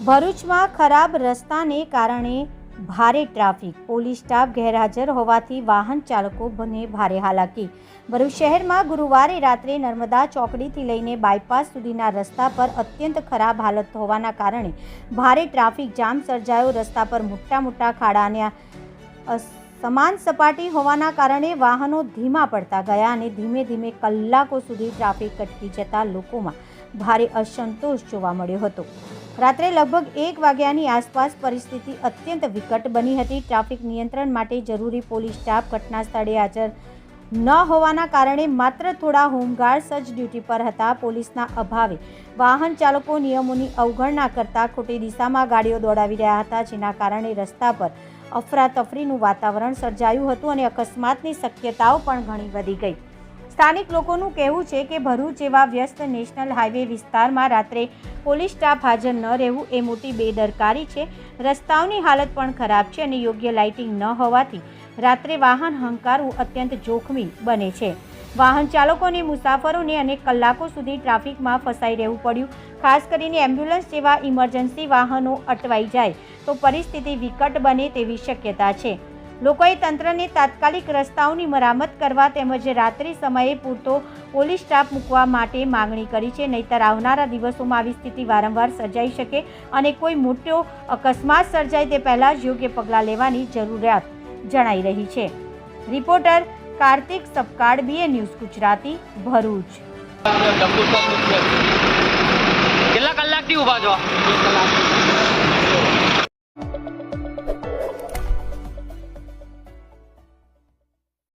ભરૂચમાં ખરાબ રસ્તાને કારણે ભારે ટ્રાફિક. પોલીસ સ્ટાફ ગેરહાજર હોવાથી વાહન ચાલકો બને ભારે હાલાકી. ભરૂચ શહેરમાં ગુરુવારે રાત્રે નર્મદા ચોકડીથી લઈને બાયપાસ સુધીના રસ્તા પર અત્યંત ખરાબ હાલત હોવાના કારણે ભારે ટ્રાફિક જામ સર્જાયો. રસ્તા પર મોટા મોટા ખાડાને સમાન સપાટી હોવાના કારણે વાહનો ધીમા પડતા ગયા અને ધીમે ધીમે કલાકો સુધી ટ્રાફિક અટકી જતા લોકોમાં ભારે અસંતોષ જોવા મળ્યો હતો. રાત્રે લગભગ એક વાગ્યાની આસપાસ પરિસ્થિતિ અત્યંત વિકટ બની હતી. ટ્રાફિક નિયંત્રણ માટે જરૂરી પોલીસ સ્ટાફ ઘટના સ્થળે હાજર ન હોવાના કારણે માત્ર થોડા હોમગાર્ડ જ ડ્યુટી પર હતા. પોલીસના અભાવે વાહન ચાલકો નિયમોની અવગણના કરતા ખોટી દિશામાં ગાડીઓ દોડાવી રહ્યા હતા, જેના કારણે રસ્તા પર અફરાતફરીનું વાતાવરણ સર્જાયું હતું અને અકસ્માતની શક્યતાઓ પણ ઘણી વધી ગઈ. સ્થાનિક લોકોનું કહેવું છે કે ભરૂચ જેવા વ્યસ્ત નેશનલ હાઈવે વિસ્તારમાં રાત્રે પોલીસ સ્ટાફ હાજર ન રહેવું એ મોટી બેદરકારી છે. રસ્તાઓની હાલત પણ ખરાબ છે અને યોગ્ય લાઇટિંગ ન હોવાથી રાત્રે વાહન હંકારવું અત્યંત જોખમી બને છે. વાહન ચાલકોને, મુસાફરોને અનેક કલાકો સુધી ટ્રાફિકમાં ફસાઈ રહેવું પડ્યું. ખાસ કરીને એમ્બ્યુલન્સ જેવા ઇમરજન્સી વાહનો અટવાઈ જાય તો પરિસ્થિતિ વિકટ બને તેવી શક્યતા છે. લોકોએ તંત્રને તાત્કાલિક રસ્તાઓની મરામત કરવા તેમજ રાત્રિ સમયે પૂરતો પોલીસ સ્ટાફ મૂકવા માટે માંગણી કરી છે. નહીતર આવનારા દિવસોમાં આવી સ્થિતિ વારંવાર સર્જાઈ શકે અને કોઈ મોટો અકસ્માત સર્જાય તે પહેલાં જ યોગ્ય પગલાં લેવાની જરૂરિયાત જણાઈ રહી છે. Reporter Kartik Sapkad BA news Gujarati, Bharuch. કેટલા કલાકથી ઊભા છો?